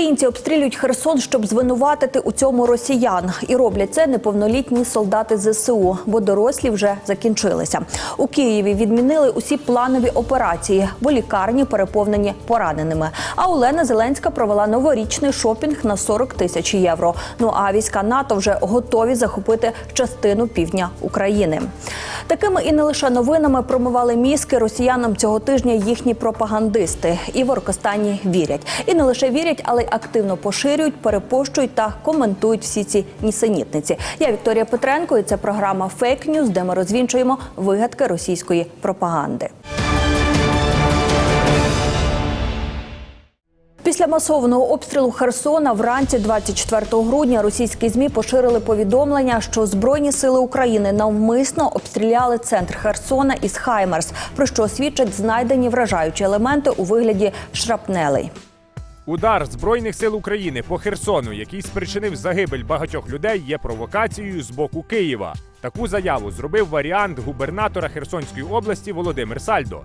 Українці обстрілюють Херсон, щоб звинуватити у цьому росіян, і роблять це неповнолітні солдати ЗСУ, бо дорослі вже закінчилися. У Києві відмінили усі планові операції, бо лікарні переповнені пораненими. А Олена Зеленська провела новорічний шопінг на 40 тисяч євро. Ну а війська НАТО вже готові захопити частину півдня України. Такими і не лише новинами промивали мізки росіянам цього тижня їхні пропагандисти. І в Оркостані вірять. І не лише вірять, але й активно поширюють, перепощують та коментують всі ці нісенітниці. Я Вікторія Петренко, і це програма Фейк Ньюз, де ми розвінчуємо вигадки російської пропаганди. Після масованого обстрілу Херсона вранці 24 грудня російські змі поширили повідомлення, що збройні сили України навмисно обстріляли центр Херсона із Хаймерс, про що свідчать знайдені вражаючі елементи у вигляді шрапнелей. Удар збройних сил України по Херсону, який спричинив загибель багатьох людей, є провокацією з боку Києва. Таку заяву зробив варіант губернатора Херсонської області Володимир Сальдо.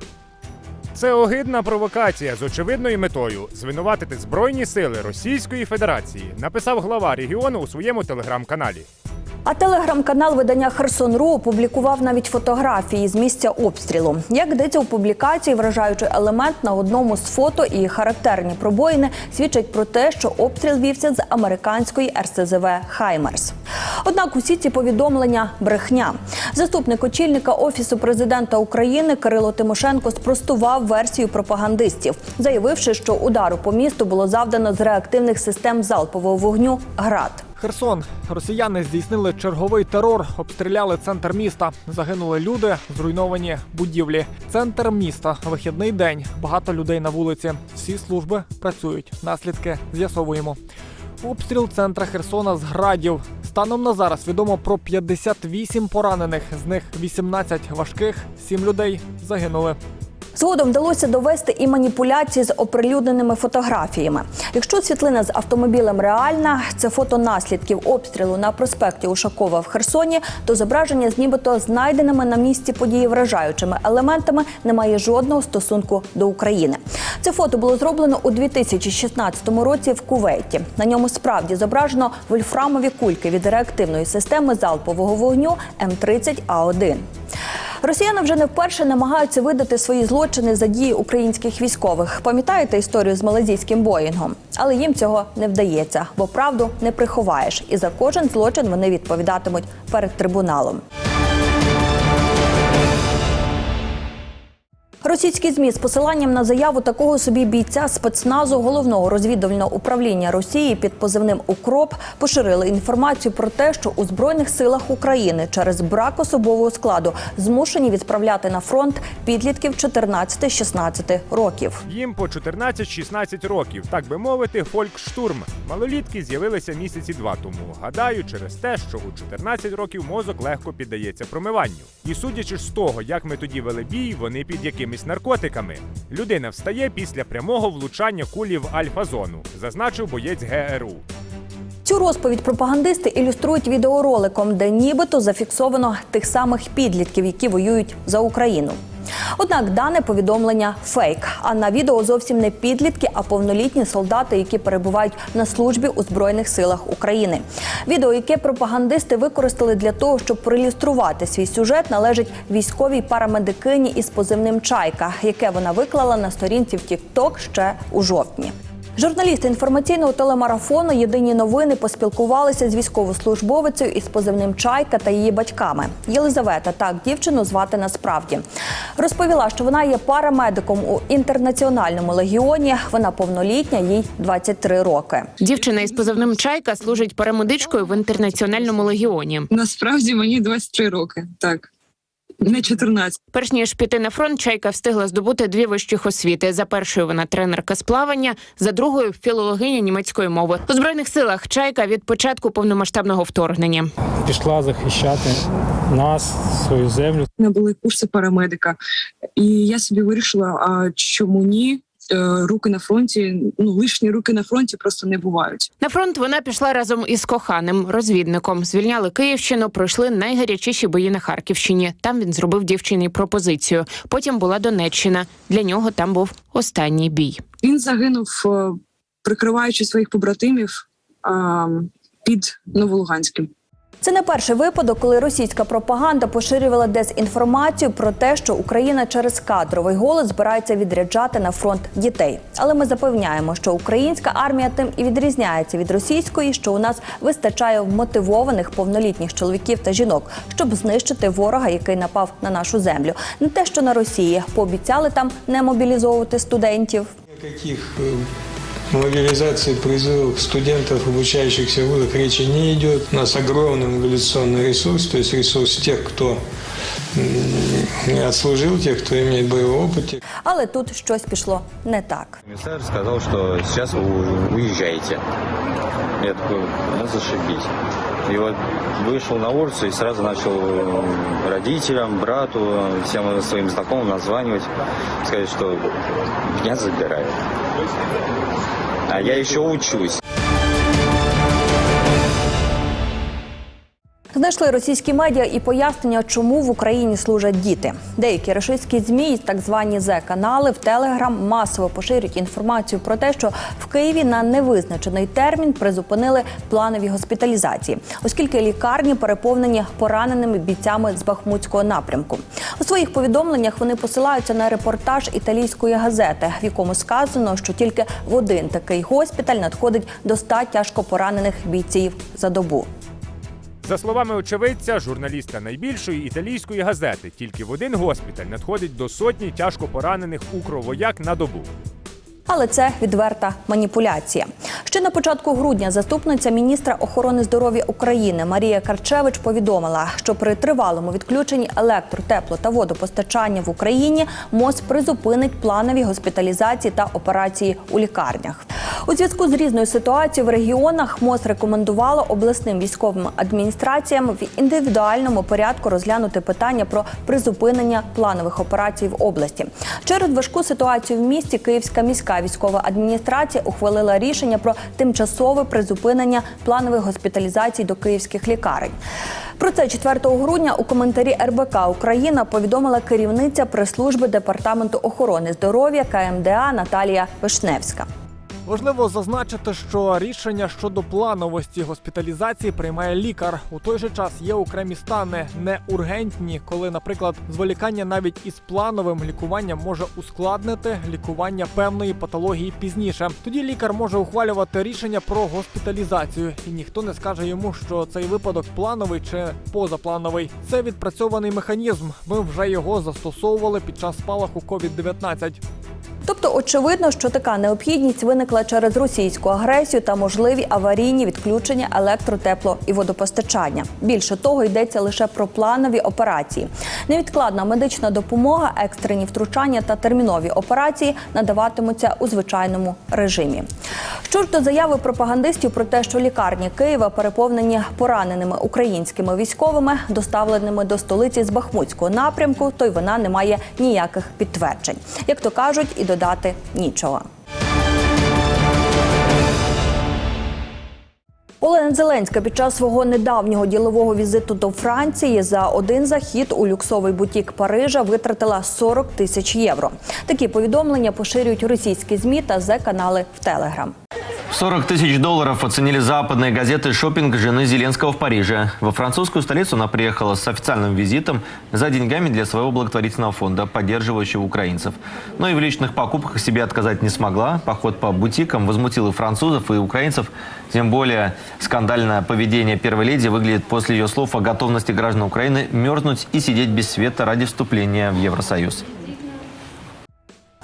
Це огидна провокація з очевидною метою звинуватити збройні сили Російської Федерації, написав глава регіону у своєму телеграм-каналі. А телеграм-канал видання Херсон.ру опублікував навіть фотографії з місця обстрілу. Як йдеться у публікації, вражаючий елемент на одному з фото і характерні пробоїни свідчать про те, що обстріл вівся з американської РСЗВ Хаймерс. Однак усі ці повідомлення брехня. Заступник очільника офісу президента України Кирило Тимошенко спростував версію пропагандистів, заявивши, що удару по місту було завдано з реактивних систем залпового вогню ГРАД. Херсон. Росіяни здійснили черговий терор, обстріляли центр міста. Загинули люди, зруйновані будівлі. Центр міста. Вихідний день. Багато людей на вулиці. Всі служби працюють. Наслідки з'ясовуємо. Обстріл центра Херсона з градів. Станом на зараз відомо про 58 поранених. З них 18 важких, 7 людей загинули. Згодом вдалося довести і маніпуляції з оприлюдненими фотографіями. Якщо світлина з автомобілем реальна, це фото наслідків обстрілу на проспекті Ушакова в Херсоні, то зображення з нібито знайденими на місці події вражаючими елементами не має жодного стосунку до України. Це фото було зроблено у 2016 році в Кувейті. На ньому справді зображено вольфрамові кульки від реактивної системи залпового вогню М30А1. Росіяни вже не вперше намагаються видати свої злочини за дії українських військових. Пам'ятаєте історію з малазійським боїнгом? Але їм цього не вдається, бо правду не приховаєш. І за кожен злочин вони відповідатимуть перед трибуналом. Російські змі з посиланням на заяву такого собі бійця спецназу головного розвідувального управління Росії під позивним Укроп поширили інформацію про те, що у збройних силах України через брак особового складу змушені відправляти на фронт підлітків 14-16 років. Їм по 14-16 років, так би мовити, фолькштурм. Малолітки з'явилися місяці два тому. Гадаю, через те, що у 14 років мозок легко піддається промиванню. І судячи з того, як ми тоді вели бій, вони під якимись наркотиками. Людина встає після прямого влучання кулі в альфа-зону, зазначив боєць ГРУ. Цю розповідь пропагандисти ілюструють відеороликом, де нібито зафіксовано тих самих підлітків, які воюють за Україну. Однак дане повідомлення фейк. А на відео зовсім не підлітки, а повнолітні солдати, які перебувають на службі у збройних силах України. Відео, яке пропагандисти використали для того, щоб проілюструвати свій сюжет, належить військовій парамедикині із позивним Чайка, яке вона виклала на сторінці в TikTok ще у жовтні. Журналісти інформаційного телемарафону Єдині новини поспілкувалися з військовослужбовицею із позивним Чайка та її батьками. Єлизавета, так дівчину звати насправді. Розповіла, що вона є парамедиком у інтернаціональному легіоні. Вона повнолітня, їй 23 роки. Дівчина із позивним Чайка служить парамедичкою в інтернаціональному легіоні. Насправді мені 23 роки, так. Не 14. Перш ніж піти на фронт, Чайка встигла здобути дві вищих освіти. За першою вона тренерка з плавання, за другою філологиня німецької мови. У збройних силах Чайка від початку повномасштабного вторгнення. пішла захищати нас, свою землю. У мене були курси парамедика, і я собі вирішила, а чому ні? Е, Руки на фронті, ну лишні руки на фронті просто не бувають. На фронт вона пішла разом із коханим розвідником. Звільняли Київщину, пройшли найгарячіші бої на Харківщині. Там він зробив дівчині пропозицію. Потім була Донеччина. Для нього там був останній бій. Він загинув е, прикриваючи своїх побратимів під Новолуганським. Це не перший випадок, коли російська пропаганда поширювала дезінформацію про те, що Україна через кадровий голод збирається відряджати на фронт дітей. Але ми запевняємо, що українська армія тим і відрізняється від російської, що у нас вистачає мотивованих повнолітніх чоловіків та жінок, щоб знищити ворога, який напав на нашу землю. Не те, що на Росії пообіцяли там не мобілізовувати студентів. Никаких э, мобилизаций, призывов студентов, обучающихся в вузах речи не идет. У нас огромный мобилизационный ресурс, то есть ресурс тех, кто м, отслужил, тех, кто имеет боевой опыт. Але тут щось пішло не так. Комиссар сказал, что сейчас вы уезжаете. Я такой, ну зашибись. И вот вышел на улицу и сразу начал э, родителям, брату, всем своим знакомым названивать, сказать, что меня забирают. А я еще учусь. Знайшли російські медіа і пояснення, чому в Україні служать діти. Деякі російські змі, так звані Зе-канали в Телеграм масово поширюють інформацію про те, що в Києві на невизначений термін призупинили планові госпіталізації, оскільки лікарні переповнені пораненими бійцями з Бахмутського напрямку. У своїх повідомленнях вони посилаються на репортаж італійської газети, в якому сказано, що тільки в один такий госпіталь надходить до 100 тяжко поранених бійців за добу. За словами очевидця, журналіста найбільшої італійської газети, тільки в один госпіталь надходить до сотні тяжко поранених укровояк на добу. Але це відверта маніпуляція. Ще на початку грудня заступниця міністра охорони здоров'я України Марія Карчевич повідомила, що при тривалому відключенні електро, тепло та водопостачання в Україні МОЗ призупинить планові госпіталізації та операції у лікарнях. У зв'язку з різною ситуацією в регіонах МОЗ рекомендувало обласним військовим адміністраціям в індивідуальному порядку розглянути питання про призупинення планових операцій в області. Через важку ситуацію в місті Київська міська військова адміністрація ухвалила рішення про тимчасове призупинення планових госпіталізацій до київських лікарень. Про це 4 грудня у коментарі РБК Україна повідомила керівниця прес-служби департаменту охорони здоров'я КМДА Наталія Вишневська. Важливо зазначити, що рішення щодо плановості госпіталізації приймає лікар. У той же час є окремі стани не ургентні, коли, наприклад, зволікання навіть із плановим лікуванням може ускладнити лікування певної патології пізніше. Тоді лікар може ухвалювати рішення про госпіталізацію, і ніхто не скаже йому, що цей випадок плановий чи позаплановий. Це відпрацьований механізм. Ми вже його застосовували під час спалаху COVID-19. Тобто, очевидно, що така необхідність виникла через російську агресію та можливі аварійні відключення електро, тепло і водопостачання. Більше того, йдеться лише про планові операції. Невідкладна медична допомога, екстрені втручання та термінові операції надаватимуться у звичайному режимі. Що ж до заяви пропагандистів про те, що лікарні Києва переповнені пораненими українськими військовими, доставленими до столиці з Бахмутського напрямку, то й вона не має ніяких підтверджень. Як то кажуть, і додати нічого. Олена Зеленська під час свого недавнього ділового візиту до Франції за один захід у люксовий бутік Парижа витратила 40 тисяч євро. Такі повідомлення поширюють російські змі та зе-канали в Телеграм. 40 тысяч долларов оценили западные газеты шопинг жены Зеленского в Париже. Во французскую столицу она приехала с официальным визитом за деньгами для своего благотворительного фонда, поддерживающего украинцев. Но и в личных покупках себе отказать не смогла. Поход по бутикам возмутил и французов, и украинцев. Тем более скандальное поведение первой леди выглядит после ее слов о готовности граждан Украины мерзнуть и сидеть без света ради вступления в Евросоюз.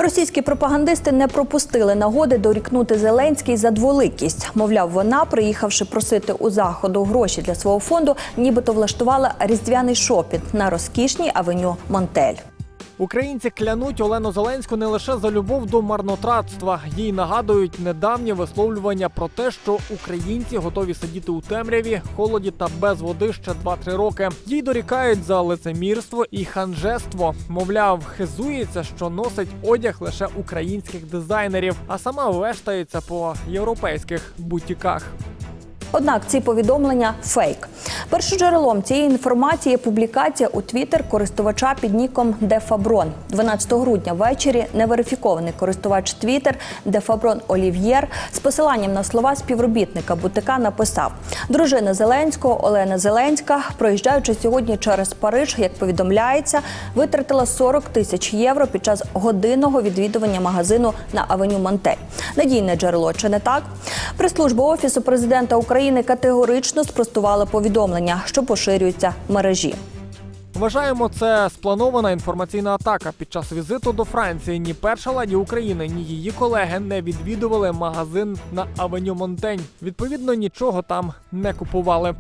Російські пропагандисти не пропустили нагоди дорікнути Зеленський за дволикість. Мовляв, вона, приїхавши просити у заходу гроші для свого фонду, нібито влаштувала різдвяний шопінг на розкішній авеню Монтель. Українці клянуть Олену Зеленську не лише за любов до марнотратства. Їй нагадують недавнє висловлювання про те, що українці готові сидіти у темряві, холоді та без води ще 2-3 роки. Їй дорікають за лицемірство і ханжество. Мовляв, хизується, що носить одяг лише українських дизайнерів, а сама вештається по європейських бутіках. Однак ці повідомлення фейк. Першоджерелом цієї інформації публікація у Твіттер користувача під ніком Дефаброн. 12 грудня ввечері неверифікований користувач Твіттер Дефаброн Олів'єр з посиланням на слова співробітника Бутика написав: дружина Зеленського Олена Зеленська, проїжджаючи сьогодні через Париж, як повідомляється, витратила 40 тисяч євро під час годинного відвідування магазину на авеню Монтель. Надійне джерело чи не так? Прес-служба офісу президента України категорично спростувала повідомлення, що поширюються мережі. Вважаємо, це спланована інформаційна атака. Під час візиту до Франції ні перша ладі України, ні її колеги не відвідували магазин на Авеню Монтень. Відповідно, нічого там не купували.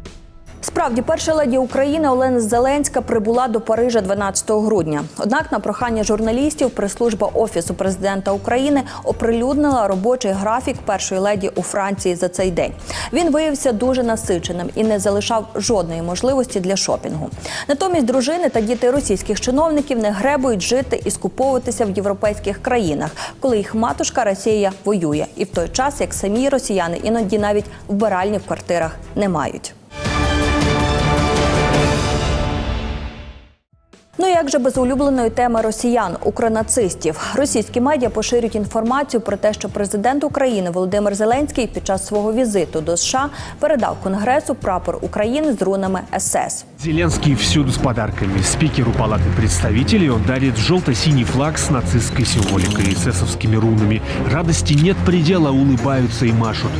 Справді, перша леді України Олена Зеленська прибула до Парижа 12 грудня. Однак, на прохання журналістів, прес-служба офісу президента України оприлюднила робочий графік першої леді у Франції за цей день. Він виявився дуже насиченим і не залишав жодної можливості для шопінгу. Натомість дружини та діти російських чиновників не гребують жити і скуповуватися в європейських країнах, коли їх матушка Росія воює, і в той час як самі росіяни іноді навіть вбиральні в квартирах не мають. Ну і як же без улюбленої теми росіян, укронацистів, російські медіа поширюють інформацію про те, що президент України Володимир Зеленський під час свого візиту до США передав Конгресу прапор України з рунами СС. Зеленский всюду с подарками. Спикеру Палаты представителей он дарит желто-синий флаг с нацистской символикой и эсэсовскими рунами. Радости нет предела, улыбаются и машут.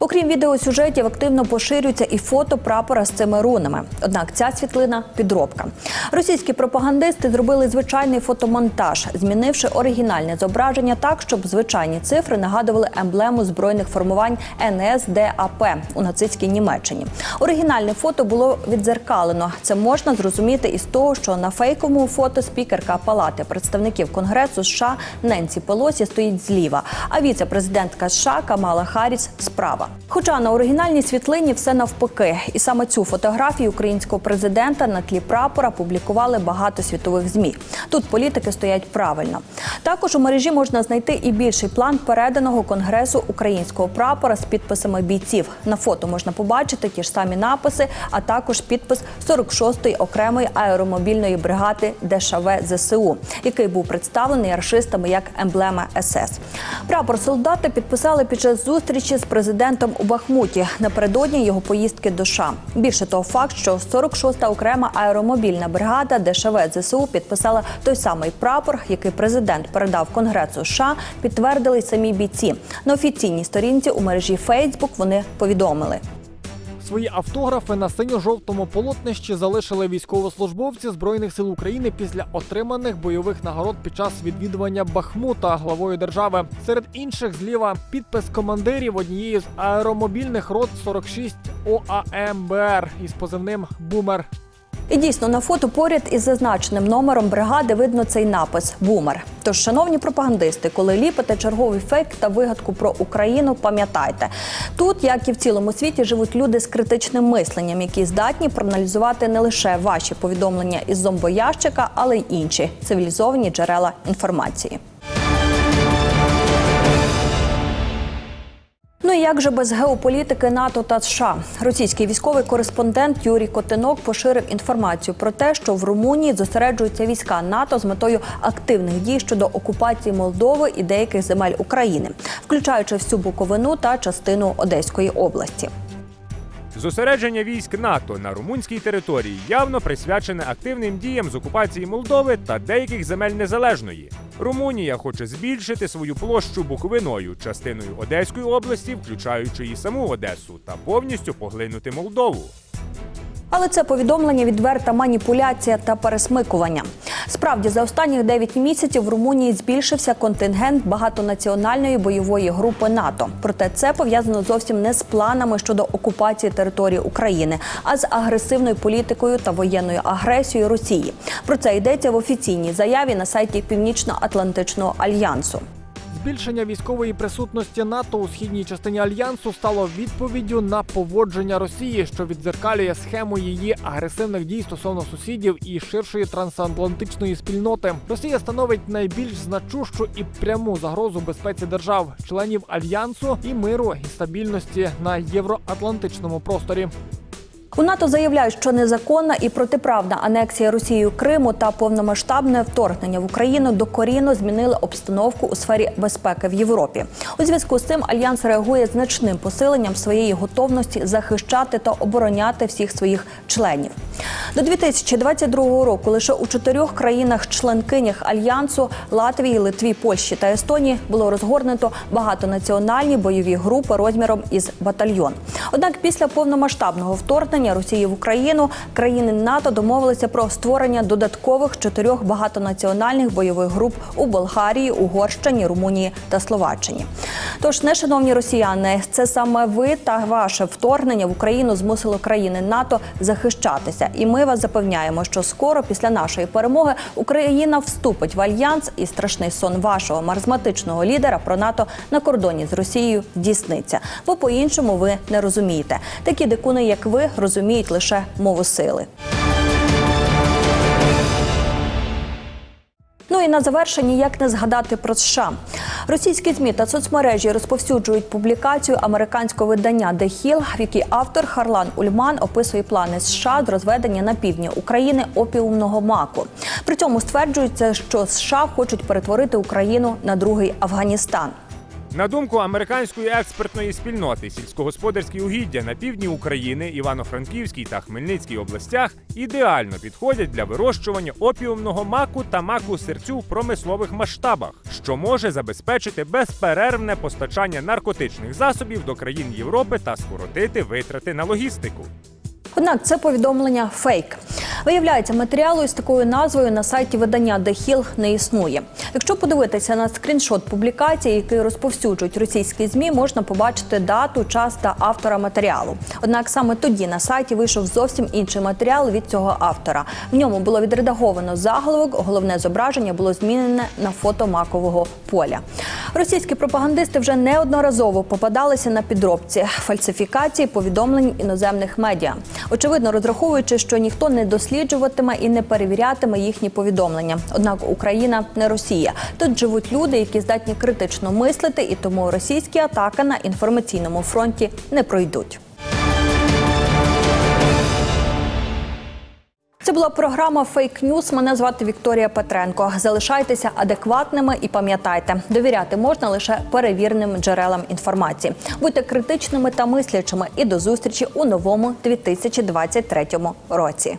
Окрім відеосюжетів, активно поширюються і фото прапора з цими рунами. Однак ця світлина підробка. Російські пропагандисти зробили звичайний фотомонтаж, змінивши оригінальне зображення так, щоб звичайні цифри нагадували емблему збройних формувань НСДАП у нацистській Німеччині. Оригінальне фото було відзеркалено. Це можна зрозуміти із того, що на фейковому фото спікерка Палати представників Конгресу США Ненсі Пелосі стоїть зліва, а віце-президентка США Камала Харріс справа. Хоча на оригінальній світлині все навпаки, і саме цю фотографію українського президента на тлі прапора публікували багато світових змі. Тут політики стоять правильно. Також у мережі можна знайти і більший план переданого конгресу українського прапора з підписами бійців. На фото можна побачити ті ж самі написи, а також підпис 46-ї окремої аеромобільної бригади ДШВ ЗСУ, який був представлений аршистами як емблема СС. Прапор солдати підписали під час зустрічі з президентом у Бахмуті напередодні його поїздки до США. Більше того, факт, що 46-та окрема аеромобільна бригада ДШВ ЗСУ підписала той самий прапор, який президент передав Конгресу США, підтвердили самі бійці. На офіційній сторінці у мережі Фейсбук вони повідомили. Свої автографи на синьо-жовтому полотнищі залишили військовослужбовці збройних сил України після отриманих бойових нагород під час відвідування Бахмута главою держави. Серед інших зліва підпис командирів однієї з аеромобільних рот 46 ОАМБР із позивним Бумер. І дійсно на фото поряд із зазначеним номером бригади видно цей напис Бумер. Тож, шановні пропагандисти, коли ліпите черговий фейк та вигадку про Україну, пам'ятайте, тут, як і в цілому світі, живуть люди з критичним мисленням, які здатні проаналізувати не лише ваші повідомлення із зомбоящика, але й інші цивілізовані джерела інформації. Ну і як же без геополітики НАТО та США? Російський військовий кореспондент Юрій Котинок поширив інформацію про те, що в Румунії зосереджуються війська НАТО з метою активних дій щодо окупації Молдови і деяких земель України, включаючи всю Буковину та частину Одеської області. Зосередження військ НАТО на румунській території явно присвячене активним діям з окупації Молдови та деяких земель незалежної. Румунія хоче збільшити свою площу Буковиною, частиною Одеської області, включаючи і саму Одесу, та повністю поглинути Молдову. Але це повідомлення відверта маніпуляція та пересмикування. Справді, за останні 9 місяців в Румунії збільшився контингент багатонаціональної бойової групи НАТО. Проте це пов'язано зовсім не з планами щодо окупації території України, а з агресивною політикою та воєнною агресією Росії. Про це йдеться в офіційній заяві на сайті Північно-Атлантичного альянсу. Збільшення військової присутності НАТО у східній частині альянсу стало відповіддю на поводження Росії, що віддзеркалює схему її агресивних дій стосовно сусідів і ширшої трансатлантичної спільноти. Росія становить найбільш значущу і пряму загрозу безпеці держав, членів альянсу і миру і стабільності на євроатлантичному просторі. У НАТО заявляють, що незаконна і протиправна анексія Росією Криму та повномасштабне вторгнення в Україну докорінно змінили обстановку у сфері безпеки в Європі. У зв'язку з цим альянс реагує значним посиленням своєї готовності захищати та обороняти всіх своїх членів. До 2022 року лише у чотирьох країнах-членкинях альянсу Латвії, Литві, Польщі та Естонії було розгорнуто багатонаціональні бойові групи розміром із батальйон. Однак після повномасштабного вторгнення Росії в Україну країни НАТО домовилися про створення додаткових чотирьох багатонаціональних бойових груп у Болгарії, Угорщині, Румунії та Словаччині. Тож, не шановні росіяни, це саме ви та ваше вторгнення в Україну змусило країни НАТО захищатися. І ми вас запевняємо, що скоро після нашої перемоги Україна вступить в альянс, і страшний сон вашого маразматичного лідера про НАТО на кордоні з Росією здійсниться. Бо по-іншому ви не розумієте. Такі дикуни, як ви, розуміють лише мову сили. Ну і на завершенні як не згадати про США. Російські змі та соцмережі розповсюджують публікацію американського видання The Hill, в якій автор Харлан Ульман описує плани США з розведення на півдні України опіумного маку. При цьому стверджується, що США хочуть перетворити Україну на другий Афганістан. На думку американської експертної спільноти, сільськогосподарські угіддя на півдні України, Івано-Франківській та Хмельницькій областях ідеально підходять для вирощування опіумного маку та маку серцю в промислових масштабах, що може забезпечити безперервне постачання наркотичних засобів до країн Європи та скоротити витрати на логістику. Однак це повідомлення фейк. Виявляється, матеріалу із такою назвою на сайті видання The Hill не існує. Якщо подивитися на скріншот публікації, який розповсюджують російські змі, можна побачити дату, час та автора матеріалу. Однак саме тоді на сайті вийшов зовсім інший матеріал від цього автора. В ньому було відредаговано заголовок, головне зображення було змінене на фото макового поля. Російські пропагандисти вже неодноразово попадалися на підробці фальсифікації повідомлень іноземних медіа. Очевидно, розраховуючи, що ніхто не досліджуватиме і не перевірятиме їхні повідомлення. Однак Україна не Росія. Тут живуть люди, які здатні критично мислити, і тому російські атаки на інформаційному фронті не пройдуть. Це була програма Фейк Ньюс. Мене звати Вікторія Петренко. Залишайтеся адекватними і пам'ятайте, довіряти можна лише перевіреним джерелам інформації. Будьте критичними та мислячими. І до зустрічі у новому 2023 році.